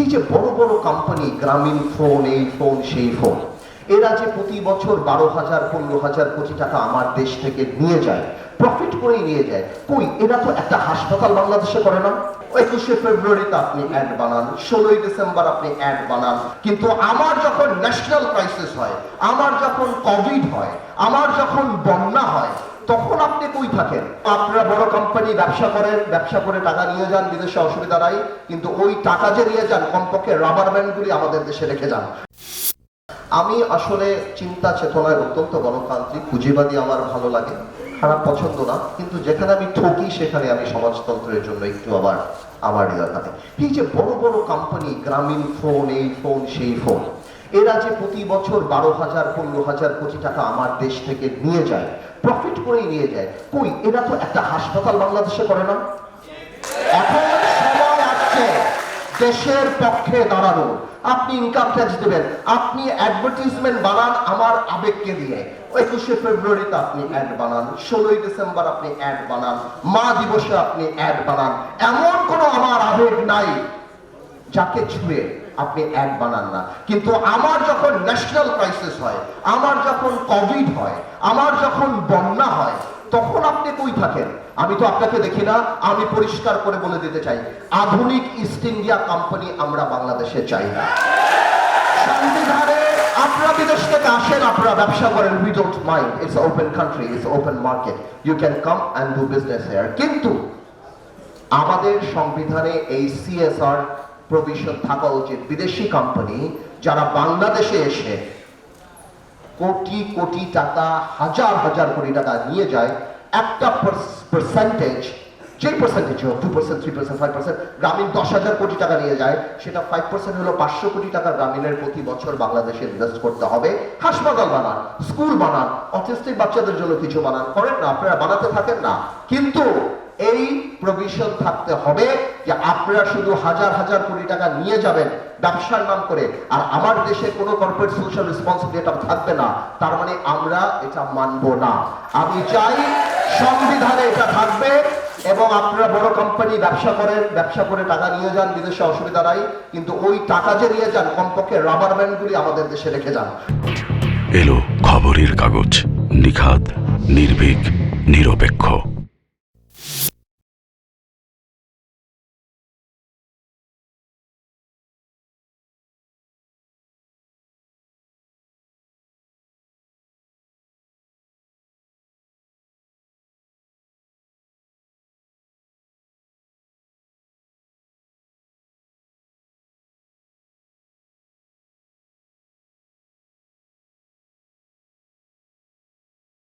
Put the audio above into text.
এই যে বড় বড় কোম্পানি গ্রামীণ ফোন এই ফোন সেই ফোন এরা যে প্রতি বছর বারো হাজার, পনেরো হাজার কোটি টাকা আমার দেশ থেকে নিয়ে যায় প্রফিট করেই নিয়ে যায়, কই, এরা তো একটা হাসপাতাল বাংলাদেশে করে না? একুশে ফেব্রুয়ারিতে আপনি অ্যাড বানান, ষোলোই ডিসেম্বর আপনি অ্যাড বানান, কিন্তু আমার যখন ন্যাশনাল ক্রাইসিস হয়, আমার যখন কোভিড হয়, আমার যখন বন্যা হয় আপনি কই থাকেন? আপনারা বড় কোম্পানি ব্যবসা করেন, ব্যবসা করে টাকা নিয়ে যান বিদেশে অসুবিধা নাই, কিন্তু ওই টাকা যে নিয়ে যান, কমপক্ষে রাবার ব্যান্ডগুলি আমাদের দেশে রেখে যান। আমি আসলে চিন্তা চেতনায় অত্যন্ত গণতান্ত্রিক, পুঁজিবাদী আমার ভালো লাগে, খারাপ পছন্দ না, কিন্তু যেখানে আমি ঠকি, সেখানে আমি সমাজতন্ত্রের জন্য একটু আবার আমার ইয়ে থাকে এই যে বড় বড় কোম্পানি গ্রামীণ ফোন এই ফোন সেই ফোন এরা যে প্রতি বছর বারো হাজার, পনেরো হাজার কোটি টাকা আমার দেশ থেকে নিয়ে যায় প্রফিট করেই নিয়ে যায়। কই, এরা তো একটা হাসপাতাল বাংলাদেশে করে না? এখন সময় আসছে, দেশের পক্ষে দাঁড়ানো। আপনি ইনকাম ট্যাক্স দেবেন, আপনি অ্যাডভার্টাইজমেন্ট বানান, আমার আবেগকে দিয়ে। একুশে ফেব্রুয়ারিতে আপনি অ্যাড বানান, ষোলোই ডিসেম্বর আপনি অ্যাড বানান, মা দিবসে আপনি অ্যাড বানান। এমন কোনো আমার আবেগ নাই, যাকে ছুঁয়ে আপনি অ্যাড বানান না। কিন্তু আমার যখন ন্যাশনাল ক্রাইসিস হয়, আমার যখন কোভিড হয়, আমার যখন বন্যা হয়, তখন আপনি কই থাকেন? আমি তো আপনাকে দেখি না, আমি পরিষ্কার করে বলে দিতে চাই। আধুনিক ইস্ট ইন্ডিয়া কোম্পানি আমরা বাংলাদেশে চাই না। সংবিধানে আপনারা বিদেশ থেকে আসেন, আপনারা ব্যবসা করেন we mind it's open country it's open market you can come and do business here কিন্তু আমাদের সংবিধানে এই সিএসআর প্রভিশন থাকা উচিত। বিদেশি কোম্পানি যারা বাংলাদেশে এসে কোটি কোটি টাকা, হাজার হাজার কোটি টাকা নিয়ে যায়, একটা পার্সেন্টেজ যে পার্সেন্টেজ হোক two percent three percent five percent গ্রামীণ দশ হাজার কোটি টাকা নিয়ে যায়, সেটা ফাইভ পার্সেন্ট হলো পাঁচশো কোটি টাকা গ্রামীণের প্রতি বছর বাংলাদেশে ইনভেস্ট করতে হবে। হাসপাতাল বানান স্কুল বানান অটিস্টিক বাচ্চাদের জন্য কিছু বানান। করেন না, আপনারা বানাতে থাকেন না। কিন্তু এই প্রভিশন থাকতে হবে যে আপনারা শুধু হাজার হাজার কোটি টাকা নিয়ে যাবেন, ব্যবসার নাম করে, আর আমার দেশে কোনো কর্পোরেট সোশ্যাল রেসপন্সিবিলিটি থাকবে না। তার মানে আমরা এটা মানবো না। আমি চাই সংবিধানে এটা থাকবে এবং আপনারা বড় কোম্পানি ব্যবসা করেন, ব্যবসা করে টাকা নিয়ে যান বিদেশে অসুবিধা নাই, কিন্তু ওই টাকা যে নিয়ে যান, কমপক্ষে রাবার ব্যান্ডগুলি আমাদের দেশে রেখে যান। এলো খবরের কাগজ নিখাত নির্ভীক, নিরপেক্ষ।